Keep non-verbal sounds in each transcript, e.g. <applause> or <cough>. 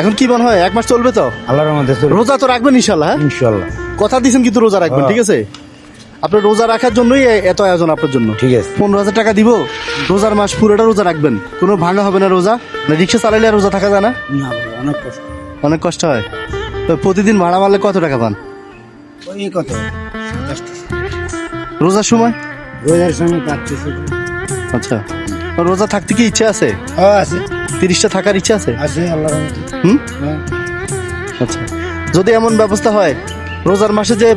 এখন কি মনে হয় এক মাস চলবে তো? আল্লাহর রহমতে চলবে। রোজা তো রাখবেন ইনশাল্লাহ হ্যাঁ? ইনশাল্লাহ। কথা দিয়েছেন কিন্তু রোজা রাখবেন হ্যাঁ। ঠিক আছে? আপনার রোজা রাখার জন্যই এত আয়োজন আপনার জন্য। ঠিক আছে। পনেরো হাজার টাকা দিব রোজার মাস পুরোটা রোজা রাখবেন। কোনো ভাঙা হবে না রোজা না রিক্সা চালাইলে আর রোজা থাকা যায় না? অনেক কষ্ট। অনেক কষ্ট হয়। তো প্রতিদিন ভাড়া মারলে কত টাকা পান? ওই কত? রোজার সময়? রোজার সময় পাচ্ছি আচ্ছা। রোজা থাকতে কি ইচ্ছা আছে? হ্যাঁ আছে। তিরিশটা থাকার ইচ্ছা আছে? হুম? হ্যাঁ। আচ্ছা। যদি এমন ব্যবস্থা হয় রোজার মাসে যে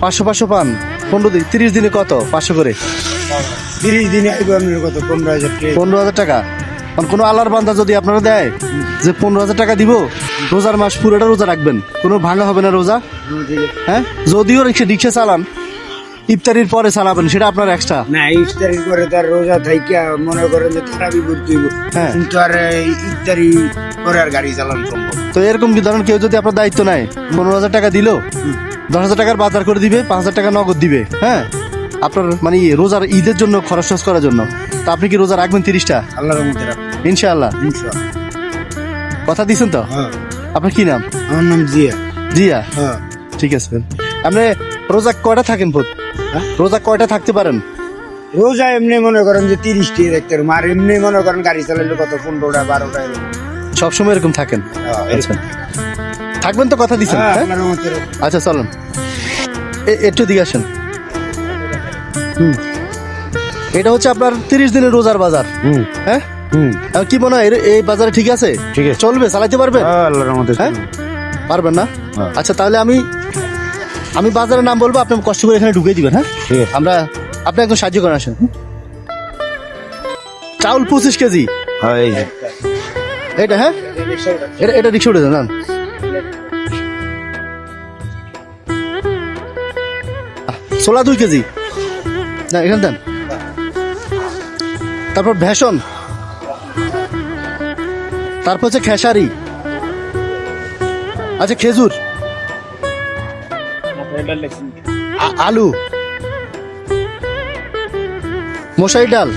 পাঁচশো পাঁচশো পান পনেরো দিন তিরিশ দিনে কত? পাঁচশো করে? তিরিশ দিনে কত? পনেরো হাজার টাকা। পনেরো হাজার টাকা? কারণ কোনো আল্লাহর বান্দা যদি আপনারা দেয় যে পনেরো হাজার টাকা দিব রোজার মাস পুরোটা রোজা রাখবেন। কোনো ভাঙা হবে না রোজা? হ্যাঁ? যদিও রিক্সা রিক্সা চালান ইফতারির পরে চালাবেন সেটা আপনার এক্সট্রা না ইফতারি করে তার রোজা থাইকা মনে করেন যে তারাবি করতে হ্যাঁ। কিন্তু আর ইফতারি করে আর গাড়ি চালানো সম্ভব তো এরকম কি ধরেন কেউ যদি আপনার দায়িত্ব নেয় পনেরো হাজার টাকা দিল দশ হাজার টাকার বাজার করে দিবে পাঁচ হাজার টাকা নগদ দিবে হ্যাঁ? আপনার মানে রোজার ঈদের জন্য খরচ টরচ করার জন্য। তা আপনি কি রোজা রাখবেন তিরিশটা? আল্লাহর মধ্যে ইনশাআল্লাহ। কথা দিয়েছেন তো? হ্যাঁ। আপনার কি নাম? আমার নাম জিয়া। জিয়া? হ্যাঁ। ঠিক আছে। আপনি রোজা কয়টা থাকেন হ্যাঁ? রোজা কয়টা থাকতে পারেন? রোজা এমনি মনে করেন যে তিরিশ টি দেখতে পারব। আর এমনি মনে করেন গাড়ি চালালে কত? পনেরোটা বারোটা সবসময় এরকম থাকেন? হ্যাঁ, আচ্ছা। থাকবেন তো কথা দিচ্ছেন হ্যাঁ। আচ্ছা চলেন। একটু দিকে আসেন। হুম। এটা হচ্ছে আপনার তিরিশ দিনের রোজার বাজার। হ্যাঁ? কি মনে হয় এই বাজারে ঠিক আছে? ঠিক আছে। চলবে চালাইতে পারবেন? হ্যাঁ, আল্লাহর মধ্যে পারবেন না। আচ্ছা তাহলে আমি আমি বাজারের নাম বলব আপনি কষ্ট করে এখানে ঢুকে দিবেন হ্যাঁ? আমরা আপনি একদম সাহায্য করে আসেন। চাউল পঁচিশ কেজি। হ্যাঁ এটা হ্যাঁ? এটা এটা রিক্সা উঠে যান ছোলা দুই কেজি। না এখানে দেন। তারপর ভেষণ তারপর হচ্ছে খেসারি। আচ্ছা খেজুর। আলু? মশাই ডাল?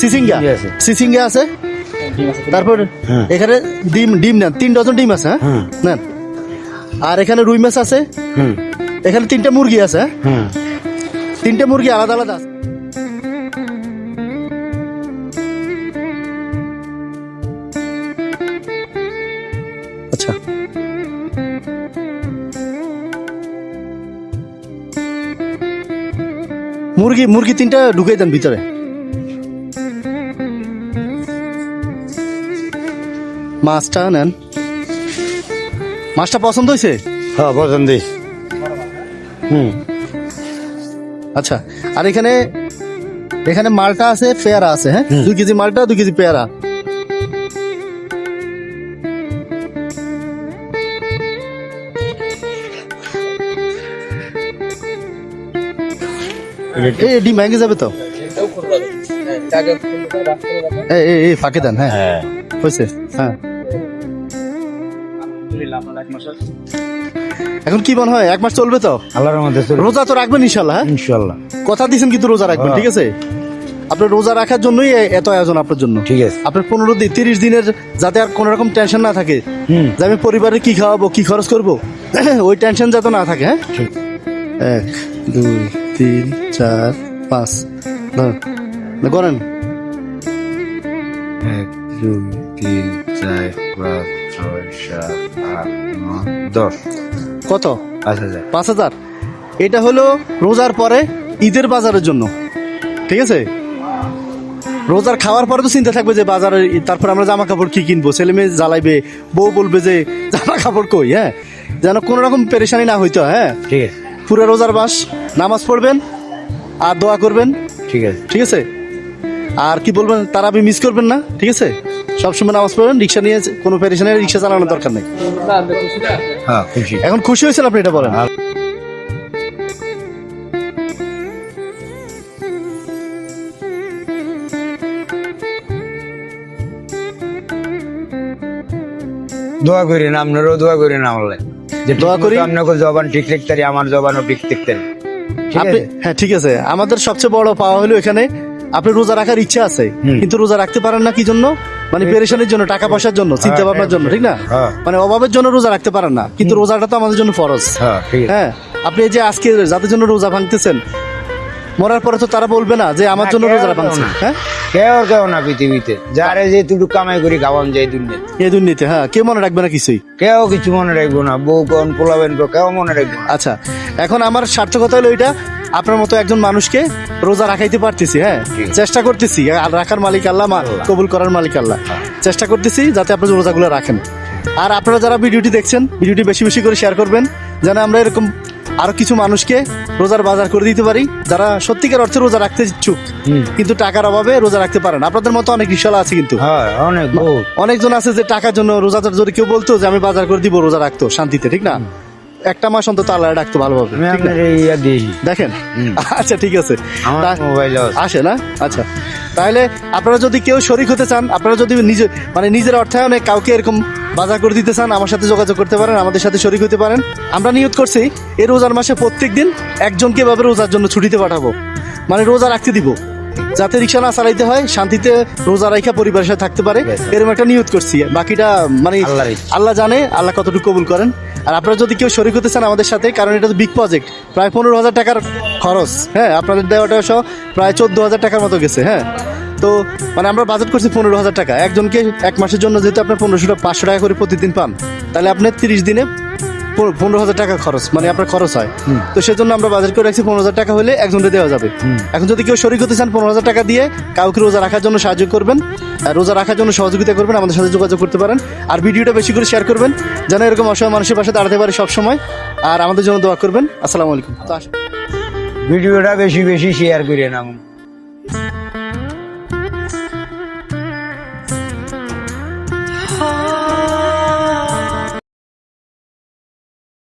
সিসিঙ্গা? আছে। সিসিঙ্গা আছে? তারপর হ্যাঁ। এখানে ডিম ডিম নেন তিন ডজন ডিম আছে হ্যাঁ? হুম। নেন। আর এখানে রুই মাছ আছে? হুম। এখানে তিনটা মুরগি আছে হ্যাঁ? তিনটে মুরগি আলাদা আলাদা আছে। আচ্ছা। মুরগি মুরগি তিনটা ঢুকে দেন ভিতরে। মাছটা নেন। মাছটা পছন্দ হয়েছে? হ্যাঁ পছন্দ। হুম। আচ্ছা আর এখানে এখানে মালটা আছে পেয়ারা আছে হ্যাঁ? দুই কেজি মালটা দুই কেজি পেয়ারা। এই ডিম ভেঙে যাবে তো? এই ফাঁকে দেন হ্যাঁ। হ্যাঁ। হয়েছে হ্যাঁ। এখন কি মনে হয় এক মাস চলবে তো? আল্লাহর চলবে। রোজা তো রাখবেন ইনশাল্লাহ হ্যাঁ? ইনশাল্লাহ কথা দিয়েছেন কিন্তু রোজা রাখবেন হ্যাঁ। ঠিক আছে? আপনার রোজা রাখার জন্যই এত আয়োজন আপনার জন্য। ঠিক আছে। আপনার পনেরো দিন তিরিশ দিনের যাতে আর কোনো রকম টেনশন না থাকে হুম। যে আমি পরিবারে কি খাওয়াবো কি খরচ করব <clears throat> ওই টেনশন যাতে না থাকে হ্যাঁ? এক দুই তিন চার পাঁচ ধর করেন। দুই তিন চার পাঁচ ছয় সাত আট নয় দশ। কত? পাঁচ হাজার। পাঁচ হাজার। এটা হলো রোজার পরে ঈদের বাজারের জন্য। ঠিক আছে? রোজার খাওয়ার পরে তো চিন্তা থাকবে যে বাজারে তারপর আমরা জামা কাপড় কি কিনবো? ছেলে মেয়ে জ্বালাইবে বউ বলবে যে জামা কাপড় কই হ্যাঁ? যেন কোনো রকম পেরেশানি না হইতো হ্যাঁ? ঠিক আছে। পুরো রোজার মাস নামাজ পড়বেন আর দোয়া করবেন। ঠিক আছে। ঠিক আছে? আর কি বলবেন তারা আপনি মিস করবেন না? ঠিক আছে? সবসময় নামাজ পড়বেন রিক্সা নিয়ে কোনো পেরেশানি রিক্সা চালানোর দরকার নেই। হ্যাঁ খুশি এখন খুশি হয়েছেন আপনি এটা বলেন? দোয়া করেন আপনারও দোয়া করেন আমলে। যে দোয়া করি। আপনাকে জবান ঠিক লিখতে আমার জবানও ঠিক লিখতে আপনি হ্যাঁ ঠিক আছে। আমাদের সবচেয়ে বড় পাওয়া হলো এখানে আপনি রোজা রাখার ইচ্ছা আছে কিন্তু রোজা রাখতে পারেন না কি জন্য? মানে পেরেশানির জন্য টাকা পয়সার জন্য চিন্তা ভাবনার জন্য ঠিক না? হ্যাঁ। মানে অভাবের জন্য রোজা রাখতে পারেন না কিন্তু রোজাটা তো আমাদের জন্য ফরজ। হ্যাঁ হ্যাঁ আপনি যে আজকে যাদের জন্য রোজা ভাঙতেছেন মরার পরে তো তারা বলবে না যে আমার জন্য রোজা ভাঙছে। হ্যাঁ? কেউ কেউ না পৃথিবীতে। যারে যে তুটু কামাই করি খাওয়ান যায় দুনিয়া এই দুর্নীতি হ্যাঁ কেউ মনে রাখবে না কিছুই। কেউ কিছু মনে রাখব না বউ কোন পোলাবেন কেউ মনে রাখব আচ্ছা এখন আমার সার্থকতা হলো এটা আপনার মতো একজন মানুষকে রোজা রাখাইতে পারতেছি হ্যাঁ? চেষ্টা করতেছি আর রাখার মালিক আল্লাহ কবুল করার মালিক আল্লাহ। চেষ্টা করতেছি যাতে আপনার রোজাগুলো রাখেন। আর আপনারা যারা ভিডিওটি দেখছেন ভিডিওটি বেশি বেশি করে শেয়ার করবেন যেন আমরা এরকম আরও কিছু মানুষকে রোজার বাজার করে দিতে পারি যারা সত্যিকার অর্থে রোজা রাখতে ইচ্ছুক। কিন্তু টাকার অভাবে রোজা রাখতে পারেন আপনাদের মতো অনেক রিক্সাওয়ালা আছে কিন্তু। হ্যাঁ অনেকজন আছে যে টাকার জন্য রোজাদার যদি কেউ বলতো যে আমি বাজার করে দিব রোজা রাখতো শান্তিতে ঠিক না? একটা মাস অন্তত আল্লাহ রাখতো ভালোভাবে দেখেন? আচ্ছা ঠিক আছে। আসে না? আচ্ছা। তাহলে আপনারা যদি কেউ শরিক হতে চান আপনারা যদি নিজে মানে নিজের অর্থায়নে কাউকে এরকম বাজার করে দিতে চান আমার সাথে যোগাযোগ করতে পারেন আমাদের সাথে শরিক হতে পারেন। আমরা নিয়ত করছি এই রোজার মাসে প্রত্যেক দিন একজনকে এভাবে রোজার জন্য ছুটিতে পাঠাবো। মানে রোজা রাখতে দিব। যাতে রিক্সা না চালাইতে হয় শান্তিতে রোজা রাখা পরিবারের সাথে থাকতে পারে। এরকম একটা নিয়ত করছি। বাকিটা মানে। আল্লাহ জানে আল্লাহ কতটুকু কবুল করেন। আর আপনারা যদি কেউ শরীর হতে চান আমাদের সাথে, কারণ এটা তো বিগ প্রজেক্ট প্রায় পনেরো হাজার টাকার খরচ। হ্যাঁ আপনাদের দেওয়াটা সহ প্রায় চোদ্দ হাজার টাকার মতো গেছে হ্যাঁ। তো মানে আমরা বাজেট করছি পনেরো হাজার টাকা। একজনকে এক মাসের জন্য যেহেতু আপনার পনেরোশো পাঁচশো টাকা করে প্রতিদিন পান, তাহলে আপনার তিরিশ দিনে পনেরো- হাজার টাকা খরচ মানে আপনার খরচ হয়। তো সেজন্য আমরা বাজেট করে রাখছি পনেরো হাজার টাকা হলে একজনকে দেওয়া যাবে। এখন যদি কেউ শরিক হতে চান পনেরো হাজার টাকা দিয়ে কাউকে রোজা রাখার জন্য সাহায্য করবেন আর রোজা রাখার জন্য সহযোগিতা করবেন আমাদের সাথে যোগাযোগ করতে পারেন। আর ভিডিওটা বেশি করে শেয়ার করবেন যেন এরকম অসহায় মানুষের পাশে দাঁড়াতে পারে সবসময়। আর আমাদের জন্য দোয়া করবেন। আসসালামু আলাইকুম। তো ভিডিওটা বেশি বেশি শেয়ার করেন